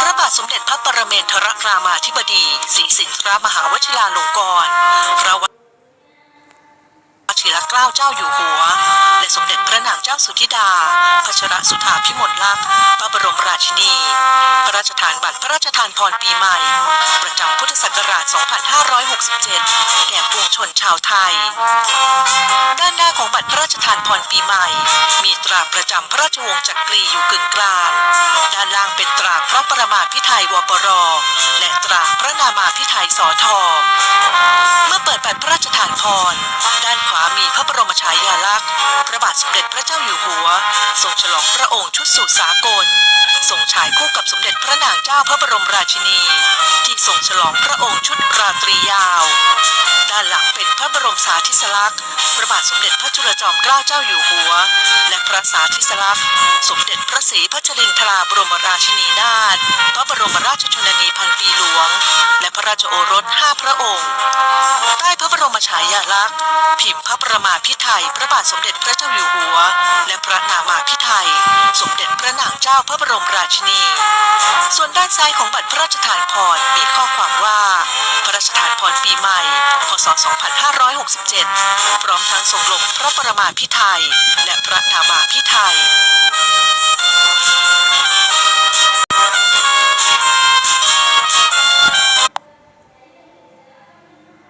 พระบาทสมเด็จพระปรเมนทรรามาธิบดีศรีสินทรมหาวชิราลงกรณพระวชิรเกล้าเจ้าอยู่หัว และสมเด็จพระนางเจ้าสุธิดาพัชรสุธาพิมลลักษณ์พระบรมราชินี พระราชทานบัตรพระราชทานพรปีใหม่ ประจำพุทธศักราช 2567 แก่ปวงชนชาวไทย ชทานพรปีใหม่ มีตราประจำพระราชวงศ์จักรีอยู่กึ่งกลาง ด้านล่างเป็นตราพระประมาพิไทยวปร และตราพระนามาพิไทยสอทอเมื่อเปิดบัตรพระราชทานพร ด้านขวามีพระบรมฉายาลักษณ์ พระบาทสมเด็จพระเจ้าอยู่หัว ทรงฉลองพระองค์ชุดสู่สากลทรงฉายคู่กับสมเด็จพระนางเจ้าพระบรมราชินี ที่ทรงฉลองพระองค์ ระบรมสาธิสลักษณ์พระบาทสมเด็จพระจุลจอมเกล้าเจ้าอยู่หัว และพระสาธิสลักษณ์สมเด็จพระศรีพัชรินทราบรมราชินีนาถพระบรมราชชนนีพันปีหลวง และพระราชโอรสห้าพระองค์ใต้พระบรมฉายาลักษณ์ พิมพ์พระประมาพิไทยพระบาทสมเด็จพระเจ้าอยู่หัว และพระนามาพิไทยสมเด็จพระนางเจ้าพระบรมราชินี ส่วนด้านซ้ายของบัตรพระราชทานพรมีข้อความว่า พระราชทานพรปีใหม่ 2567 พร้อมทั้งส่งลงพระประมาพิไทยและพระนามาพิไทย